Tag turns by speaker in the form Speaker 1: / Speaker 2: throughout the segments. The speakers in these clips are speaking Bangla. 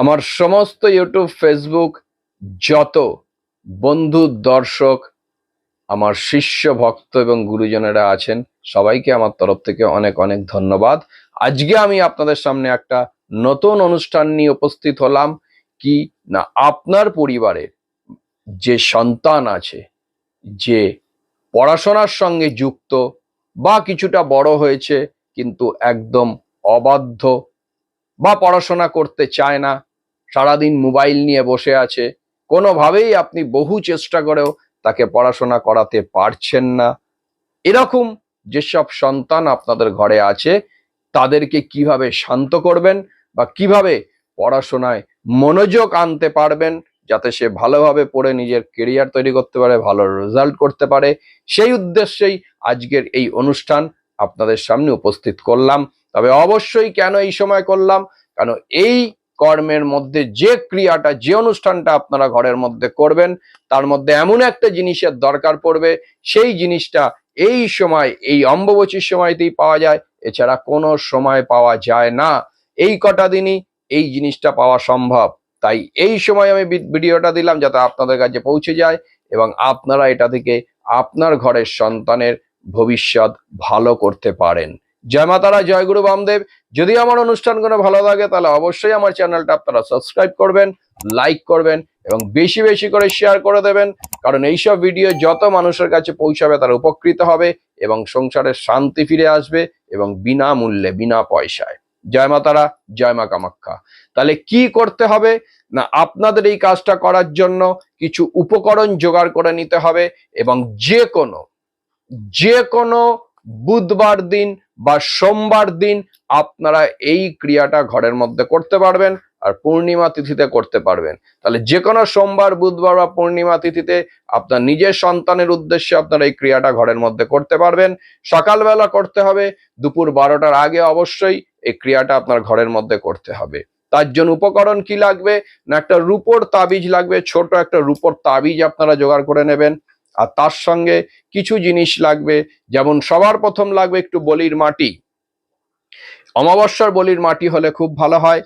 Speaker 1: আমার সমস্ত ইউটিউব ফেসবুক যত বন্ধু, দর্শক, আমার শিষ্য, ভক্ত এবং গুরুজনেরা আছেন, সবাইকে আমার তরফ থেকে অনেক অনেক ধন্যবাদ। আজকে আমি আপনাদের সামনে একটা নতুন অনুষ্ঠান নিয়ে উপস্থিত হলাম কি না আপনার পরিবারে যে সন্তান আছে, যে পড়াশোনার সঙ্গে যুক্ত বা কিছুটা বড় হয়েছে কিন্তু একদম অবাধ্য বা পড়াশোনা করতে চায় না সারাদিন মোবাইল নিয়ে বসে আছে। কোনোভাবেই আপনি বহু চেষ্টা করেও তাকে পড়াশোনা করাতে পারছেন না। এরকম যেসব সন্তান আপনাদের ঘরে আছে, তাদেরকে কীভাবে শান্ত করবেন বা কীভাবে পড়াশোনায় মনোযোগ আনতে পারবেন যাতে সে ভালোভাবে পড়ে নিজের কেরিয়ার তৈরি করতে পারে, ভালো রেজাল্ট করতে পারে, সেই উদ্দেশ্যেই আজকের এই অনুষ্ঠান আপনাদের সামনে উপস্থিত করলাম। তবে অবশ্যই কেন এই সময় করলাম? কারণ এই কর্মের মধ্যে যে ক্রিয়াটা, যে অনুষ্ঠানটা আপনারা ঘরের মধ্যে করবেন, তার মধ্যে এমন একটা জিনিসের দরকার পড়বে, সেই জিনিসটা এই সময়, এই অম্ববচীর সময়তেই পাওয়া যায়, এছাড়া কোনো সময় পাওয়া যায় না। এই কটা দিনই এই জিনিসটা পাওয়া সম্ভব। তাই এই সময় আমি ভিডিওটা দিলাম যাতে আপনাদের কাছে পৌঁছে যায় এবং আপনারা এটা থেকে আপনার ঘরের সন্তানের ভবিষ্যৎ ভালো করতে পারেন। জয় মাতারা জয় গুরু বামদেব। যদি আমার অনুষ্ঠানগুলো ভালো লাগে, তাহলে অবশ্যই আমার চ্যানেলটা আপনারা সাবস্ক্রাইব করবেন লাইক করবেন এবং বেশি বেশি করে শেয়ার করে দেবেন। কারণ এইসব ভিডিও যত মানুষের কাছে পৌঁছাবে, তারা উপকৃত হবে এবং সংসারের শান্তি ফিরে আসবে এবং বিনামূল্যে, বিনা পয়সায়। জয় মাতারা জয় মা কামাখ্যা তাহলে কি করতে হবে? না, আপনাদের এই কাজটা করার জন্য কিছু উপকরণ জোগাড় করে নিতে হবে এবং যে কোনো যে কোনো বুধবার দিন বা সোমবার দিন আপনারা এই ক্রিয়াটা ঘরের মধ্যে করতে পারবেন আর পূর্ণিমা তিথিতে করতে পারবেন। তাহলে যে কোনো সোমবার, বুধবার বা পূর্ণিমা তিথিতে আপনার নিজের সন্তানের উদ্দেশ্যে আপনারা এই ক্রিয়াটা ঘরের মধ্যে করতে পারবেন। সকালবেলা করতে হবে, দুপুর বারোটার আগে অবশ্যই এই ক্রিয়াটা আপনার ঘরের মধ্যে করতে হবে। তার জন্য উপকরণ কি লাগবে? না একটা রূপোর তাবিজ লাগবে, ছোট একটা রূপোর তাবিজ আপনারা জোগাড় করে নেবেন। আর তার সঙ্গে কিছু জিনিস লাগবে, যেমন সবার প্রথম লাগবে একটু বলির মাটি। অমাবস্যার বলির মাটি হলে খুব ভালো হয়।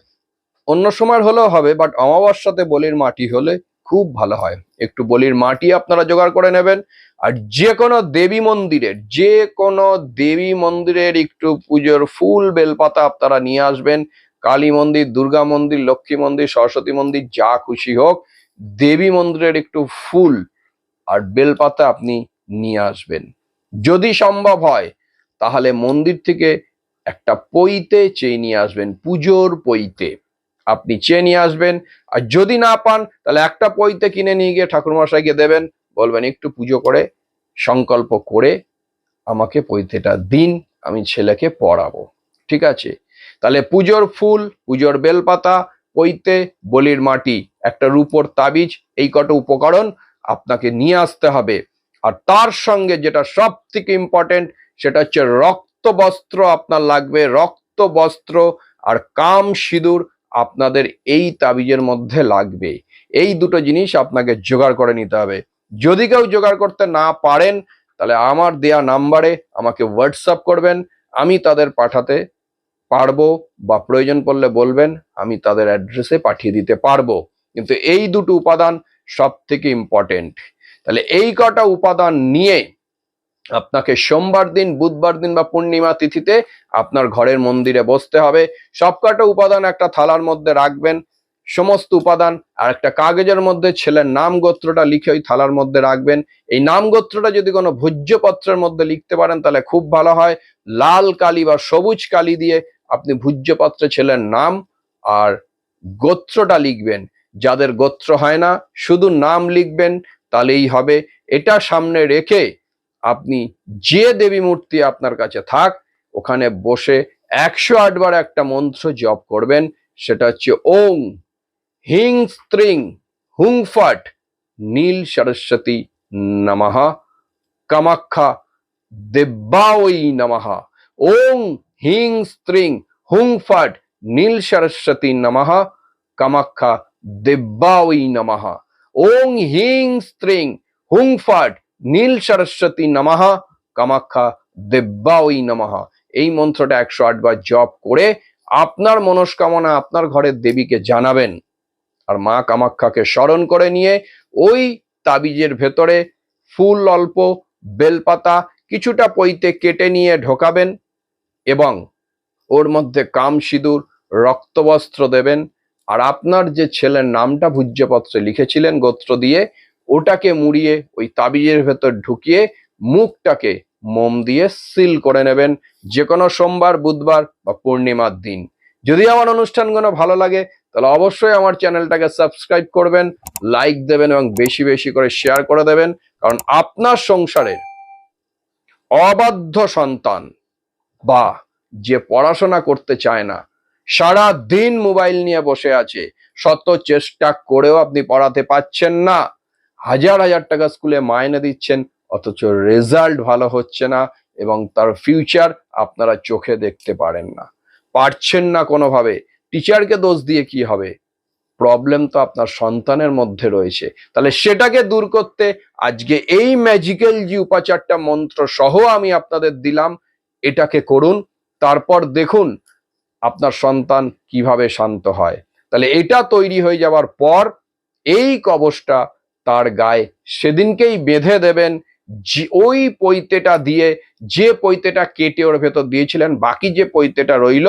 Speaker 1: অন্য সময় হলেও হবে বাট অমাবস্যাতে বলির মাটি হলে খুব ভালো হয়। একটু বলির মাটি আপনারা জোগাড় করে নেবেন। আর যে কোনো দেবী মন্দিরের যে কোনো দেবী মন্দিরের একটু পুজোর ফুল, বেলপাতা আপনারা নিয়ে আসবেন। কালী মন্দির, দুর্গা মন্দির, লক্ষ্মী মন্দির, সরস্বতী মন্দির, যা খুশি হোক, দেবী মন্দিরের একটু ফুল আর বেলপাতা আপনি নিয়ে আসবেন। যদি সম্ভব হয়, তাহলে মন্দির থেকে একটা পইতে চেয়ে নিয়ে আসবেন, পুজোর পইতে। আপনি চেয়ে নিয়ে আসবেন, আর যদি না পান, তাহলে একটা পইতে কিনে নিয়ে গিয়ে ঠাকুরমশাইকে দেবেন, বলবেন একটু পুজো করে, সংকল্প করে আমাকে পৈতেটা দিন, আমি ছেলেকে পড়াবো। ঠিক আছে? তাহলে পুজোর ফুল, পুজোর বেলপাতা পৈতে বলির মাটি, একটা রূপোর তাবিজ, এই কটা উপকরণ আপনাকে নিয়ে আসতে হবে। আর তার সঙ্গে যেটা সব থেকে ইম্পর্টেন্ট সেটা হচ্ছে রক্ত বস্ত্র আপনার লাগবে। রক্ত বস্ত্র আর কাম সিঁদুর আপনাদের এই তাবিজের মধ্যে লাগবে। এই দুটো জিনিস আপনাকে জোগাড় করে নিতে হবে। যদি কেউ জোগাড় করতে না পারেন, তাহলে আমার দেয়া নাম্বারে আমাকে হোয়াটসঅ্যাপ করবেন। আমি তাদের পাঠাতে পারব বা প্রয়োজন পড়লে বলবেন, আমি তাদের অ্যাড্রেসে পাঠিয়ে দিতে পারব। কিন্তু এই দুটো উপাদান সব থেকে ইম্পর্টেন্ট তাহলে এই কটা উপাদান নিয়ে আপনাকে সোমবার দিন, বুধবার দিন বা পূর্ণিমা তিথিতে আপনার ঘরের মন্দিরে বসতে হবে। সব কটা উপাদান একটা থালার মধ্যে রাখবেন, সমস্ত উপাদান আর একটা কাগজের মধ্যে ছেলের নাম গোত্রটা লিখে ওই থালার মধ্যে রাখবেন। এই নাম গোত্রটা যদি কোনো ভোজ্যপত্রের মধ্যে লিখতে পারেন তাহলে খুব ভালো হয়। লাল কালি বা সবুজ কালি দিয়ে আপনি ভোজ্যপত্রে ছেলের নাম আর গোত্রটা লিখবেন। যাদের গোত্র হয় না, শুধু নাম লিখবেন, তাহলেই হবে। এটা সামনে রেখে আপনি যে দেবী মূর্তি আপনার কাছে থাক, ওখানে বসে একশো আটবার একটা মন্ত্র জপ করবেন। সেটা হচ্ছে ওং, হিং স্ত্রিং, হুং ফট, নীল সরস্বতী নমঃ, কামাখ্যা দেব্যাওই নমঃ, ওং, হিং স্ত্রিং, হুং ফট, নীল সরস্বতী নমঃ, কামাখ্যা দেব্যাওই নমঃ। ওং হিং স্ত্রিং হুং ফট নীল সরস্বতী নমঃ। কামাখ্যা দেব্যাওই নমঃ। এই মন্ত্রটা একশো আটবার জপ করে আপনার মনস্কামনা আপনার ঘরের দেবীকে জানাবেন। আর মা কামাখ্যাকে স্মরণ করে নিয়ে ওই তাবিজের ভেতরে ফুল অল্প, বেলপাতা কিছুটা পইতে কেটে নিয়ে ঢোকাবেন এবং ওর মধ্যে কাম সিঁদুর, রক্তবস্ত্র দেবেন। আর আপনার যে ছেলের নামটা ভূজ্যপত্রে লিখেছিলেন গোত্র দিয়ে, ওটাকে মুড়িয়ে, ওই তাবিজের ভেতর ঢুকিয়ে, মুখটাকে মোম দিয়ে সিল করে নেবেন যে কোনো সোমবার, বুধবার বা পূর্ণিমার দিন। যদি আমার অনুষ্ঠানগুলো ভালো লাগে, তাহলে অবশ্যই আমার চ্যানেলটাকে সাবস্ক্রাইব করবেন, লাইক দেবেন এবং বেশি বেশি করে শেয়ার করে দেবেন, কারণ আপনার সংসারের অবাধ্য সন্তান বা যে পড়াশোনা করতে চায় না সারা দিন মোবাইল নিয়ে বসে আছে। শত চেষ্টা করেও আপনি পড়াতে পাচ্ছেন না। হাজার হাজার টাকা স্কুলে মাইনে দিচ্ছেন, অথচ রেজাল্ট ভালো হচ্ছে না এবং তার ফিউচার আপনারা চোখে দেখতে পারেন না। পারছেন না কোনোভাবে। টিচারকে দোষ দিয়ে কি হবে? প্রবলেম তো আপনার সন্তানের মধ্যে রয়েছে। তাহলে সেটাকে দূর করতে আজকে এই ম্যাজিক্যাল যে উপাচারটা মন্ত্র সহ আমি আপনাদের দিলাম। এটাকে করুন, তারপর দেখুন আপনার সন্তান কীভাবে শান্ত হয়। তাহলে এটা তৈরি হয়ে যাওয়ার পর এই কবচটা তার গায়ে সেদিনকেই বেঁধে দেবেন। ওই পৈতেটা দিয়ে যে পৈতেটা কেটে ওর ভেতর দিয়েছিলেন, বাকি যে পৈতেটা রইল,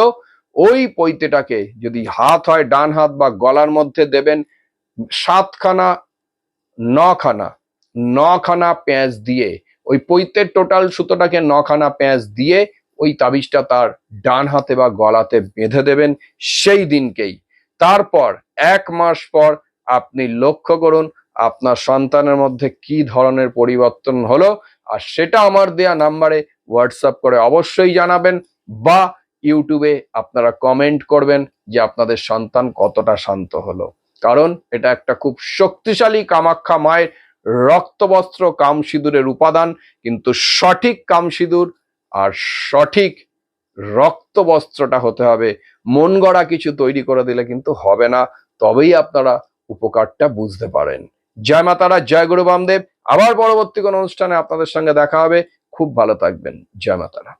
Speaker 1: ওই পৈতেটাকে যদি হাত হয়, ডান হাত বা গলার মধ্যে দেবেন, সাতখানা, নখানা নখানা পেঁয়াজ দিয়ে, ওই পৈতের টোটাল সুতোটাকে নখানা পেঁয়াজ দিয়ে ওই তাবিজটা তার ডান হাতে বা গলাতে বেঁধে দেবেন সেই দিনকেই। তারপর এক মাস পর আপনি লক্ষ্য করুন আপনার সন্তানের মধ্যে কি ধরনের পরিবর্তন হলো, আর সেটা আমার দেয়া নাম্বারে হোয়াটসঅ্যাপ করে অবশ্যই জানাবেন বা ইউটিউবে আপনারা কমেন্ট করবেন যে আপনাদের সন্তান কতটা শান্ত হলো। কারণ এটা একটা খুব শক্তিশালী কামাখ্যা মায়ের রক্তবস্ত্র কাম সিঁদুরের উপাদান, কিন্তু সঠিক কাম সিঁদুর আর সঠিক রক্ত বস্ত্রটা হতে হবে। মন গড়া কিছু তৈরি করে দিলে কিন্তু হবে না, তবেই আপনারা উপকারটা বুঝতে পারেন। জয় মাতারা জয় গুরু বামদেব। আবার পরবর্তী কোন অনুষ্ঠানে আপনাদের সঙ্গে দেখা হবে। খুব ভালো থাকবেন। জয় মাতারা